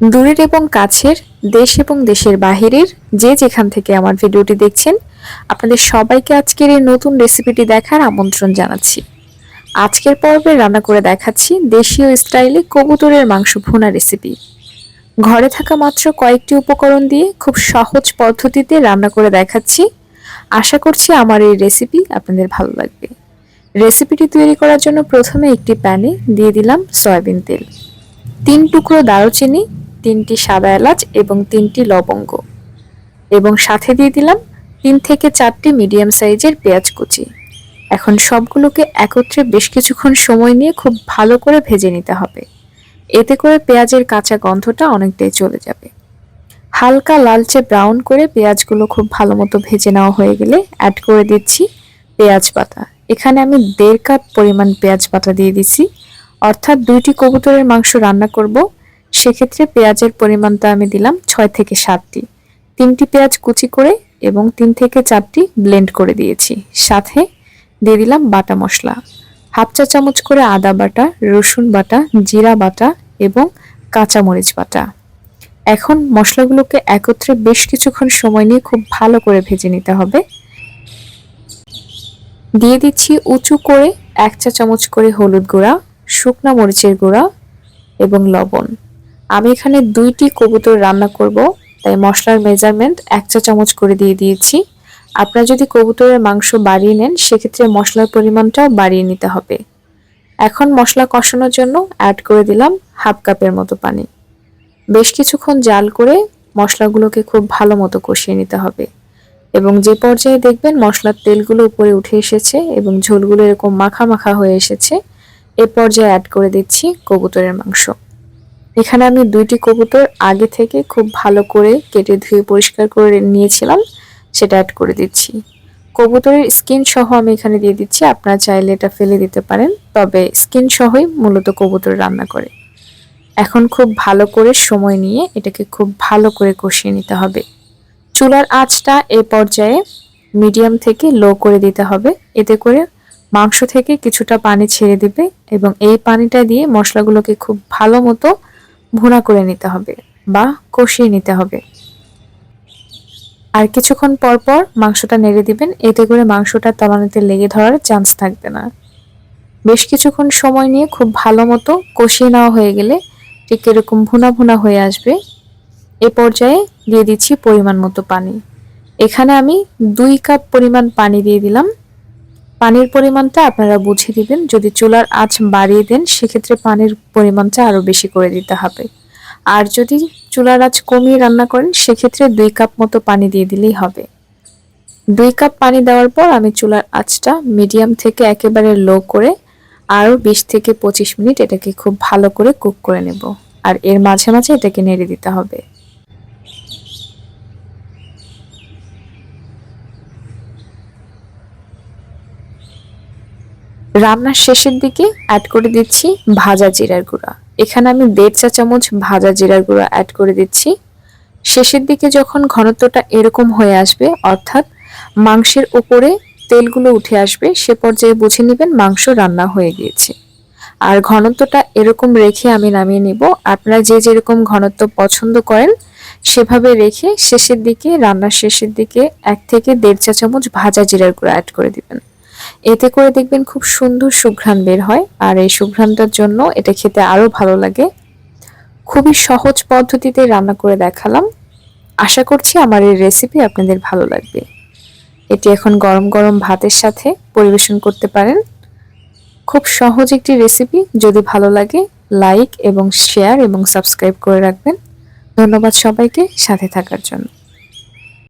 দূরের এবং কাছের, দেশ এবং দেশের বাহিরের যে যেখান থেকে আমার ভিডিওটি দেখছেন, আপনাদের সবাইকে আজকের এই নতুন রেসিপিটি দেখার আমন্ত্রণ জানাচ্ছি। আজকের পর্বে রান্না করে দেখাচ্ছি দেশীয় স্টাইলে কবুতরের মাংস ভুনা রেসিপি। ঘরে থাকা মাত্র কয়েকটি উপকরণ দিয়ে খুব সহজ পদ্ধতিতে রান্না করে দেখাচ্ছি। আশা করছি আমার এই রেসিপি আপনাদের ভালো লাগবে। রেসিপিটি তৈরি করার জন্য প্রথমে একটি প্যানে দিয়ে দিলাম সয়াবিন তেল। তিন টুকরো দারুচিনি তিনটি সাদা এলাচ এবং তিনটি লবঙ্গ। এবং সাথে দিয়ে দিলাম তিন থেকে চারটি মিডিয়াম সাইজের পেঁয়াজ কুচি। এখন সবগুলোকে একত্রে বেশ কিছুক্ষণ সময় নিয়ে খুব ভালো করে ভেজে নিতে হবে। এতে করে পেঁয়াজের কাঁচা গন্ধটা অনেকটাই চলে যাবে। হালকা লালচে ব্রাউন করে পেঁয়াজগুলো খুব ভালো মতো ভেজে নেওয়া হয়ে গেলে অ্যাড করে দিচ্ছি পেঁয়াজ পাতা এখানে আমি দেড় কাপ পরিমাণ পেঁয়াজ পাতা দিয়ে দিছি অর্থাৎ দুইটি কবুতরের মাংস রান্না করব সেক্ষেত্রে পেঁয়াজের পরিমাণটা আমি দিলাম ছয় থেকে সাতটি। তিনটি পেঁয়াজ কুচি করে এবং তিন থেকে চারটি ব্লেন্ড করে দিয়েছি। সাথে দিয়ে দিলাম বাটা মশলা। হাফ চা চামচ করে আদা বাটা, রসুন বাটা, জিরা বাটা এবং কাঁচামরিচ বাটা। এখন মশলাগুলোকে একত্রে বেশ কিছুক্ষণ সময় নিয়ে খুব ভালো করে ভেজে নিতে হবে। দিয়ে দিচ্ছি উঁচু করে এক চা চামচ করে হলুদ গুঁড়া, শুকনা মরিচের গুঁড়া এবং লবণ। আমি এখানে দুইটি কবুতর রান্না করব, তাই মশলার মেজারমেন্ট এক চা চামচ করে দিয়ে দিয়েছি। আপনারা যদি কবুতরের মাংস বাড়িয়ে নেন, সেক্ষেত্রে মশলার পরিমাণটাও বাড়িয়ে নিতে হবে। এখন মশলা কষানোর জন্য অ্যাড করে দিলাম হাফ কাপের মতো পানি। বেশ কিছুক্ষণ জাল করে মশলাগুলোকে খুব ভালো মতো কষিয়ে নিতে হবে। এবং যে পর্যায়ে দেখবেন মশলার তেলগুলো উপরে উঠে এসেছে এবং ঝোলগুলো এরকম মাখা মাখা হয়ে এসেছে, এ পর্যায়ে অ্যাড করে দিচ্ছি কবুতরের মাংস। এখানে আমি দুইটি কবুতর আগে থেকে খুব ভালো করে কেটে ধুয়ে পরিষ্কার করে নিয়েছিলাম, সেটা অ্যাড করে দিচ্ছি। কবুতরের স্কিন সহ আমি এখানে দিয়ে দিচ্ছি, আপনারা চাইলে এটা ফেলে দিতে পারেন, তবে স্কিন সহই মূলত কবুতর রান্না করে। এখন খুব ভালো করে সময় নিয়ে এটাকে খুব ভালো করে কষিয়ে নিতে হবে। চুলার আঁচটা এ পর্যায়ে মিডিয়াম থেকে লো করে দিতে হবে, এতে করে মাংস থেকে কিছুটা পানি ছেড়ে দিবে এবং এই পানিটা দিয়ে মশলাগুলোকে খুব ভালো মতো ভুনা করে নিতে হবে বা কষিয়ে নিতে হবে। আর কিছুক্ষণ পর পর মাংসটা নেড়ে দিবেন, এতে করে মাংসটা তলানিতে লেগে ধরার চান্স থাকবে না। বেশ কিছুক্ষণ সময় নিয়ে খুব ভালো মতো কষিয়ে নেওয়া হয়ে গেলে ঠিক এরকম ভুনা ভুনা হয়ে আসবে। এ পর্যায়ে দিয়ে দিচ্ছি পরিমাণ মতো পানি। এখানে আমি দুই কাপ পরিমাণ পানি দিয়ে দিলাম। পানির পরিমাণটা আপনারা বুঝে দিবেন। যদি চুলার আঁচ বাড়িয়ে দেন, সেক্ষেত্রে পানির পরিমাণটা আরও বেশি করে দিতে হবে। আর যদি চুলার আঁচ কমিয়ে রান্না করেন, সেক্ষেত্রে দুই কাপ মতো পানি দিয়ে দিলেই হবে। দুই কাপ পানি দেওয়ার পর আমি চুলার আঁচটা মিডিয়াম থেকে একেবারে লো করে আরও বিশ থেকে পঁচিশ মিনিট এটাকে খুব ভালো করে কুক করে নেব। আর এর মাঝে মাঝে এটাকে নেড়ে দিতে হবে। রান্নার শেষের দিকে অ্যাড করে দিচ্ছি ভাজা জিরার গুঁড়া। এখানে আমি দেড় চা চামচ ভাজা জিরার গুঁড়া অ্যাড করে দিচ্ছি। শেষের দিকে যখন ঘনত্বটা এরকম হয়ে আসবে, অর্থাৎ মাংসের ওপরে তেলগুলো উঠে আসবে, সে পর্যায়ে বুঝে নেবেন মাংস রান্না হয়ে গিয়েছে। আর ঘনত্বটা এরকম রেখে আমি নামিয়ে নিব। আপনারা যে যেরকম ঘনত্ব পছন্দ করেন, সেভাবে রেখে শেষের দিকে, রান্নার শেষের দিকে এক থেকে দেড় চা চামচ ভাজা জিরার গুঁড়া অ্যাড করে দিবেন। এতে করে দেখবেন খুব সুন্দর সুঘ্রাণ বের হয়, আর এই সুঘ্রাণটার জন্য এটা খেতে আরও ভালো লাগে। খুবই সহজ পদ্ধতিতে রান্না করে দেখালাম। আশা করছি আমার এই রেসিপি আপনাদের ভালো লাগবে। এটি এখন গরম গরম ভাতের সাথে পরিবেশন করতে পারেন। খুব সহজ একটি রেসিপি যদি ভালো লাগে লাইক এবং শেয়ার এবং সাবস্ক্রাইব করে রাখবেন। ধন্যবাদ সবাইকে, সাথে থাকার জন্য।